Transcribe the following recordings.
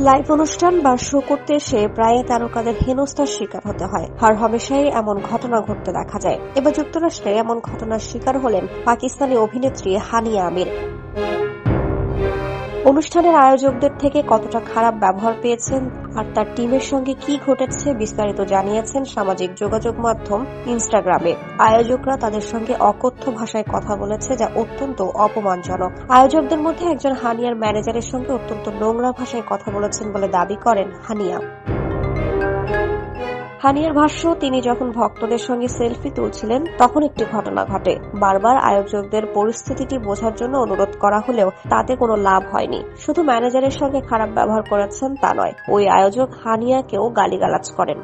Live অনুষ্ঠান বা show করতে এসে প্রায় তারকাদের হেনস্থার শিকার হতে হয়। হার হমেশাই এমন ঘটনা ঘটতে দেখা যায়। এবার যুক্তরাষ্ট্রে এমন ঘটনার শিকার হলেন পাকিস্তানি অভিনেত্রী হানিয়া আমির। অনুষ্ঠানের আয়োজকদের থেকে কতটা খারাপ ব্যবহার পেয়েছেন আর তার টিমের সঙ্গে কি ঘটেছে বিস্তারিত জানিয়েছেন সামাজিক যোগাযোগ মাধ্যম ইনস্টাগ্রামে। আয়োজকরা তাদের সঙ্গে অকথ্য ভাষায় কথা বলেছে, যা অত্যন্ত অপমানজনক। আয়োজকদের মধ্যে একজন হানিয়ার ম্যানেজারের সঙ্গে অত্যন্ত নোংরা ভাষায় কথা বলেছেন বলে দাবি করেন হানিয়া। হানিয়ার ভাষ্য, তিনি যখন ভক্তদের সঙ্গে সেলফি তুলছিলেন, তখন একটি ঘটনা ঘটে। বারবার আয়োজকদের পরিস্থিতিটি বোঝার জন্য অনুরোধ করা হলেও তাতে কোনো লাভ হয়নি। শুধু ম্যানেজারের সঙ্গে খারাপ ব্যবহার করেছেন তা নয়, ওই আয়োজক হানিয়াকেও গালিগালাজ করেন।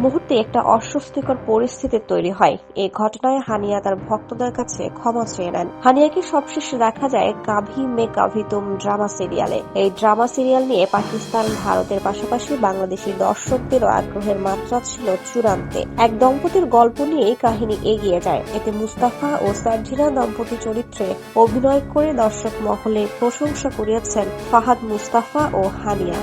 মুহূর্তে একটা অস্বস্তিকর পরিস্থিতি তৈরি হয়। এই ঘটনায় হানিয়া তার ভক্তদের কাছে ক্ষমা চেয়ে নেন। হানিয়াকে সবশেষে দেখা যায় কাভি মে কাভি তুম ড্রামা সিরিয়ালে। এই ড্রামা সিরিয়াল নিয়ে পাকিস্তান, ভারতের পাশাপাশি বাংলাদেশি দর্শকদেরও আগ্রহের মাত্রা ছিল চূড়ান্তে। এক দম্পতির গল্প নিয়েই কাহিনী এগিয়ে যায়। এতে মুস্তাফা ও সার্জিনা দম্পতি চরিত্রে অভিনয় করে দর্শক মহলে প্রশংসা কুড়িয়েছেন ফাহাদ মুস্তাফা ও হানিয়া।